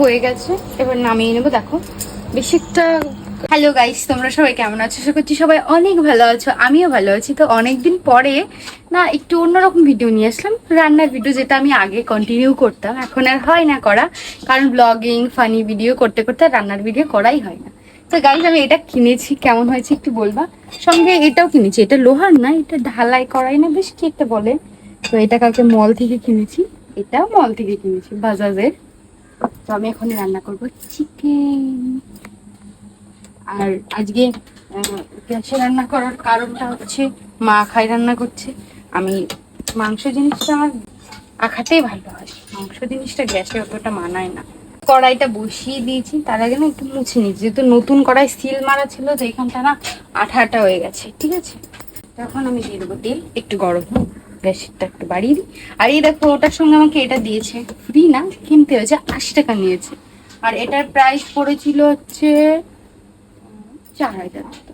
হয়ে গেছে। এবার নামিয়ে নেব, দেখো। বেশি একটা হ্যালো গাইস তোমরা সবাই কেমন আছো? আশা করছি সবাই অনেক ভালো আছো, আমিও ভালো আছি। তো অনেকদিন পরে না, একটু অন্যরকম ভিডিও নিয়ে আসলাম। রান্নার ভিডিও যেটা আমি আগে কন্টিনিউ করতাম, এখন আর হয় না করা। কারণ ব্লগিং ফানি ভিডিও করতে করতে রান্নার ভিডিও করাই হয় না। তো গাইস আমি এটা কিনেছি, কেমন হয়েছে একটু বলবা? সঙ্গে এটাও কিনেছি, এটা লোহার না, এটা ঢালাই করাই না, বেশ কি একটা বলে। তো এটা কালকে মল থেকে কিনেছি, এটাও মল থেকে কিনেছি, বাজাজের। তো আমি এখন রান্না করব চিকেন আর আজকে গ্যাসে রান্না করার কারণটা হচ্ছে, মা খাই রান্না করছে। আমি মাংস জিনিসটা আমার আখাতেই ভালো হয়। মাংস জিনিসটা গ্যাসে অতটা মানায় না। কড়াইটা বসিয়ে দিয়েছি, তার আগে না একটু মুছে নিয়েছি। যেহেতু নতুন কড়াই সিল মারা ছিল, তো এখানটা না আঠা আঠা হয়ে গেছে, ঠিক আছে? তখন আমি দিয়ে দেবো তেল, একটু গরম হোক। গ্যাসটা একটু বাড়িয়ে দিই। আর এই দেখো, ওটার সঙ্গে আমাকে এটা দিয়েছে। ফ্রি না, কিনতে হয়েছে, আশি টাকা নিয়েছে। আর এটার প্রাইস পড়েছিল হচ্ছে, চার হাজার টাকা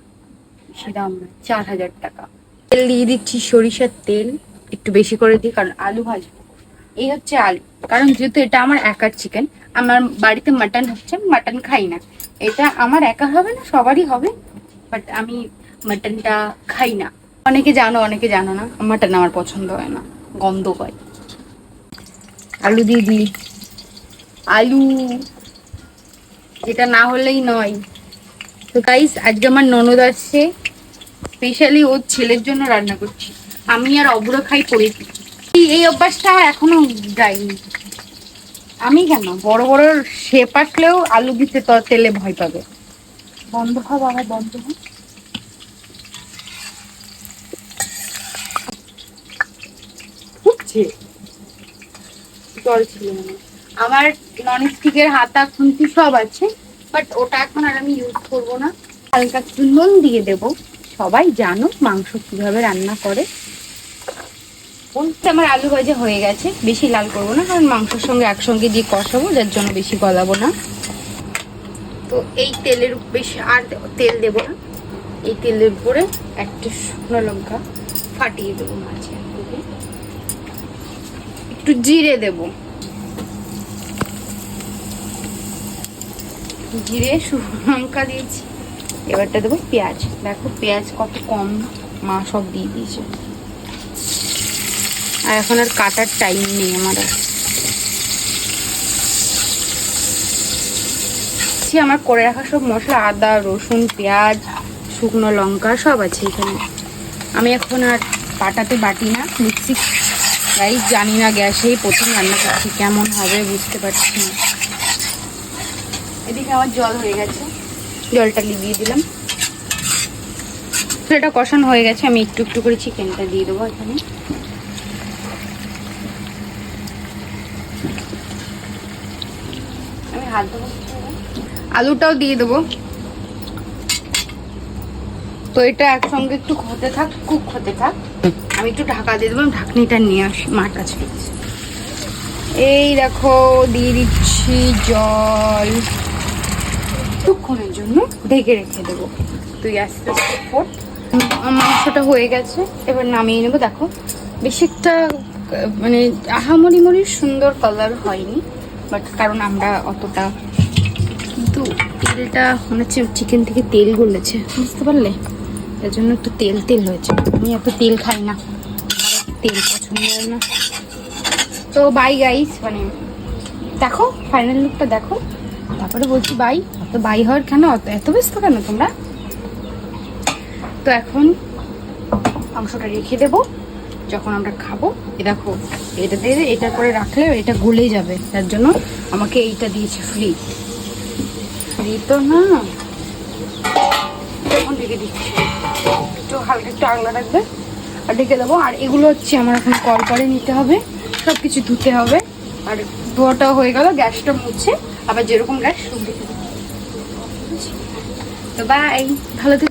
দাম চার হাজার টাকা। তেল দিয়ে দিচ্ছি সরিষার তেল, একটু বেশি করে দিই কারণ আলু ভাজবো। এই হচ্ছে আলু। কারণ যেহেতু এটা আমার একার চিকেন আমার বাড়িতে মাটন হচ্ছে মাটন খাই না। এটা আমার একা হবে না, সবারই হবে বাট আমি মাটনটা খাই না। অনেকে জানো অনেকে জানো না। মাটন আমার পছন্দ হয় না। গন্ধ হয়। আলু দিয়ে দিই। আলু এটা না হলেই নয়। তো গাইস আজকে আমার ননদ আসছে। স্পেশালি ওর ছেলের জন্য রান্না করছি। আমি আর অব্র খাই পড়েছি এই- অভ্যাসটা এখনও যায়নি। আমি কেন? বড় বড় শেপ আসলেও আলু দিতে তেলে ভয় পাবে। বন্ধ হ বাবা, বন্ধ হ ফুটছে জল ছিল আমার নন স্টিকের হাতা, খুন্তি সব আছে বাট ওটা এখন আর আমি ইউজ করব না। হালকা একটু নুন দিয়ে দেব। সবাই জানো মাংস কীভাবে রান্না করে। বলতে আমার আলু ভাজা হয়ে গেছে, বেশি লাল করব না, কারণ মাংসের সঙ্গে একসঙ্গে দিয়ে কষাবো, যার জন্য বেশি গলাবো না। তো এই তেলের বেশি আর তেল দেবো না। এই তেলের উপরে একটা শুকনো লঙ্কা ফাটিয়ে দেবো মাঝে একটু জিরে দেবো। জিরে, শুকনো লঙ্কা দিয়েছি। এবারটা দেবো পেঁয়াজ। দেখো পেঁয়াজ কত কম মা সব দিয়ে দিয়েছে। আর এখন আর কাটার টাইম নেই আমার আমার করে রাখা সব মশলা, আদা, রসুন, পেঁয়াজ, শুকনো লঙ্কা সব আছে এখানে। আমি এখন আর পাটাতে বাটি না মিক্সি রাইস জানি না গ্যাসেই প্রথম রান্না করছি। কেমন হবে বুঝতে পারছি না। এদিকে আমার জল হয়ে গেছে। জলটা লিবিয়ে দিলাম। এটা কষানো হয়ে গেছে। আমি একটু একটু করে চিকেনটা দিয়ে দেবো এখানে। আমি হাত দেবো আলুটাও দিয়ে দেবো। তো এটা একসঙ্গে একটু হতে থাক কুক হতে থাক। আমি একটু ঢাকা দিয়ে দেবো, আমি ঢাকনিটা নিয়ে আসি মার কাছে। এই দেখো, দিয়ে দিচ্ছি জল। কিছুক্ষণের জন্য ঢেকে রেখে দেবো। তুই আস্তে আস্তে ফোট মাংসটা হয়ে গেছে, এবার নামিয়ে নেব। দেখো, বেশি একটা মানে আহামরি মরির সুন্দর কালার হয়নি বাট কারণ আমরা অতটা কিন্তু তেলটা মনে হচ্ছে চিকেন থেকে তেল গলেছে, বুঝতে পারলে? এর জন্য একটু তেল তেল হয়েছে। আমি এত তেল খাই না। তেল পছন্দ হয় না। তো বাই গাইস মানে দেখো ফাইনাল লুকটা দেখো। তারপরে বলছি বাই অত বাই হওয়ার কেন? এত ব্যস্ত কেন তোমরা? তো এখন মাংসটা রেখে দেবো। যখন আমরা খাব এ দেখো, এটা দিয়ে এটার পরে রাখলে এটা গলে যাবে। তার জন্য আমাকে এইটা দিয়েছে ফ্রি ফ্রি তো না। তখন দিচ্ছি। একটু হালকা একটু আগলা রাখবে, আর ঢেকে দেবো। আর এগুলো হচ্ছে আমার এখন কল করে নিতে হবে সব কিছু ধুতে হবে। আর ধোয়াটা হয়ে গেল, গ্যাসটা মুছে, আবার যেরকম গ্যাস সব তো বাই ভালো থেকে।